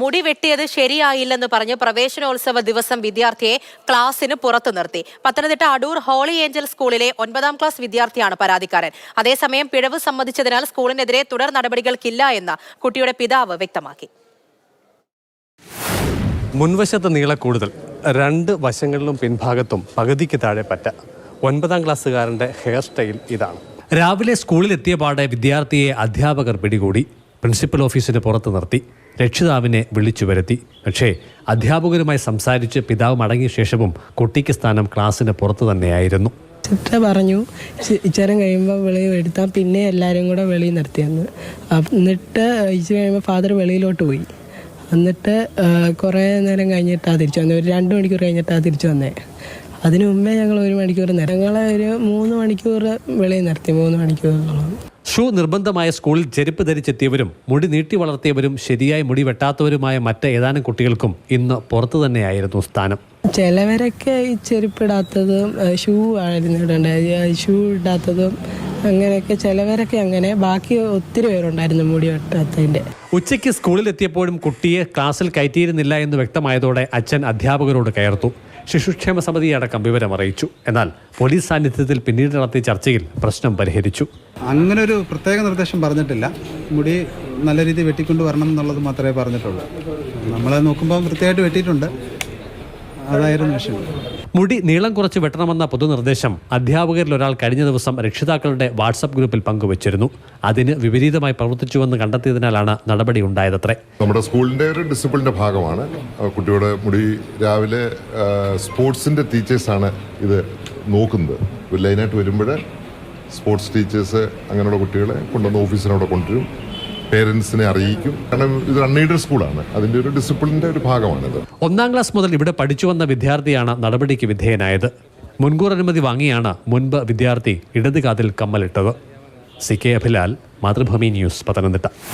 മുടി വെട്ടിയത് ശരിയായില്ലെന്ന് പറഞ്ഞ് പ്രവേശനോത്സവ ദിവസം വിദ്യാർത്ഥിയെ ക്ലാസ്സിന് പുറത്തു നിർത്തി. പത്തനംതിട്ട അടൂർ ഹോളി ഏഞ്ചൽ സ്കൂളിലെ ഒൻപതാം ക്ലാസ് വിദ്യാർത്ഥിയാണ് പരാതിക്കാരൻ. അതേസമയം പിഴവ് സംബന്ധിച്ചതിനാൽ സ്കൂളിനെതിരെ തുടർ നടപടികൾക്കില്ല എന്ന് കുട്ടിയുടെ പിതാവ് വ്യക്തമാക്കി. മുൻവശത്ത് നീള കൂടുതൽ രണ്ട് വശങ്ങളിലും പിൻഭാഗത്തും പകുതിക്ക് താഴെ പറ്റ. ഒൻപതാം ക്ലാസ്സുകാരന്റെ ഹെയർ സ്റ്റൈൽ ഇതാണ്. രാവിലെ സ്കൂളിലെത്തിയ പാടെ വിദ്യാർത്ഥിയെ അധ്യാപകർ പിടികൂടി. പ്രിൻസിപ്പൽ ഓഫീസിന് പുറത്ത് നിർത്തി രക്ഷിതാവിനെ വിളിച്ചു വരുത്തി. പക്ഷേ അധ്യാപകരുമായി സംസാരിച്ച് പിതാവ് മടങ്ങിയ ശേഷവും കുട്ടിക്ക് സ്ഥാനം ക്ലാസ്സിന് പുറത്ത് തന്നെയായിരുന്നു. ചിത്ര പറഞ്ഞു ഇച്ചരം കഴിയുമ്പോൾ വെളിയിൽ എടുത്താൽ പിന്നെ എല്ലാവരും കൂടെ വെളിയിൽ നിർത്തിയെന്ന്. എന്നിട്ട് ഇച്ചിരി കഴിയുമ്പോൾ ഫാദർ വെളിയിലോട്ട് പോയി. എന്നിട്ട് കുറേ നേരം കഴിഞ്ഞിട്ടാണ് തിരിച്ചു വന്നത് ഒരു രണ്ട് മണിക്കൂർ കഴിഞ്ഞിട്ടാണ് തിരിച്ചു വന്നേ. അതിനു മുമ്പേ ഞങ്ങൾ ഒരു മണിക്കൂർ നേരം ഒരു മൂന്ന് മണിക്കൂർ വെളിയിൽ നിർത്തി മൂന്ന് മണിക്കൂറോളം ഷൂ നിർബന്ധമായ സ്കൂളിൽ ചെരുപ്പ് ധരിച്ചെത്തിയവരും മുടി നീട്ടി വളർത്തിയവരും ശരിയായി മുടി വെട്ടാത്തവരുമായ മറ്റ് ഏതാനും കുട്ടികൾക്കും ഇന്ന് പുറത്തു തന്നെയായിരുന്നു സ്ഥാനം. ചിലവരൊക്കെ ഈ ചെരുപ്പിടാത്തതും ഷൂ ആയിരുന്നു ഇടേണ്ടത്. ഷൂ ഇടാത്തതും അങ്ങനെയൊക്കെ ചിലവരൊക്കെ അങ്ങനെ ബാക്കി ഒത്തിരി പേരുണ്ടായിരുന്നു മുടി വെട്ടാത്തതിന്റെ ഉച്ചയ്ക്ക് സ്കൂളിൽ എത്തിയപ്പോഴും കുട്ടിയെ ക്ലാസ്സിൽ കയറ്റിയിരുന്നില്ല എന്ന് വ്യക്തമായതോടെ അച്ഛൻ അധ്യാപകരോട് കയർത്തു. ശിശുക്ഷേമ സമിതി അടക്കം വിവരം അറിയിച്ചു. എന്നാൽ പോലീസ് സാന്നിധ്യത്തിൽ പിന്നീട് നടത്തിയ ചർച്ചയിൽ പ്രശ്നം പരിഹരിച്ചു. അങ്ങനെ ഒരു പ്രത്യേക നിർദ്ദേശം പറഞ്ഞിട്ടില്ല. മുടി നല്ല രീതിയിൽ വെട്ടിക്കൊണ്ട് വരണം എന്നുള്ളത് മാത്രമേ പറഞ്ഞിട്ടുള്ളൂ. നമ്മളെ നോക്കുമ്പോൾ വൃത്തിയായിട്ട് വെട്ടിയിട്ടുണ്ട്. അതായിരുന്നു വിഷയം മുടി നീളം കുറച്ച് വെട്ടണമെന്ന പൊതുനിർദ്ദേശം അധ്യാപകരിൽ ഒരാൾ കഴിഞ്ഞ ദിവസം രക്ഷിതാക്കളുടെ വാട്സപ്പ് ഗ്രൂപ്പിൽ പങ്കുവച്ചിരുന്നു. അതിന് വിപരീതമായി പ്രവർത്തിച്ചുവെന്ന് കണ്ടെത്തിയതിനാലാണ് നടപടി ഉണ്ടായതത്രേ. നമ്മുടെ സ്കൂളിന്റെ ഒരു ഡിസിപ്ലിന്റെ ഭാഗമാണ്. കുട്ടിയുടെ മുടി രാവിലെ സ്പോർട്സിന്റെ ടീച്ചേഴ്സാണ് ഇത് നോക്കുന്നത്. ലൈനായിട്ട് വരുമ്പോൾ സ്പോർട്സ് ടീച്ചേഴ്സ് അങ്ങനെയുള്ള കുട്ടികളെ കൊണ്ടുവന്ന് ഓഫീസിനവിടെ കൊണ്ടുവരും. പേരൻസിനെ അറിയിക്കും. കാരണം ഇത് അൺഎയ്ഡഡ് സ്കൂളാണ്. അതിന്റെ ഒരു ഡിസിപ്ലിന്റെ ഒരു ഭാഗമാണിത്. ഒന്നാം ക്ലാസ് മുതൽ ഇവിടെ പഠിച്ചു വന്ന വിദ്യാർത്ഥിയാണ് നടപടിക്ക് വിധേയനായത്. മുൻകൂർ അനുമതി വാങ്ങിയാണ് മുൻപ് വിദ്യാർത്ഥി ഇടത് കാതിൽ കമ്മലിട്ടത്. C K Abhilal Mathrubhumi news Pathanamthitta.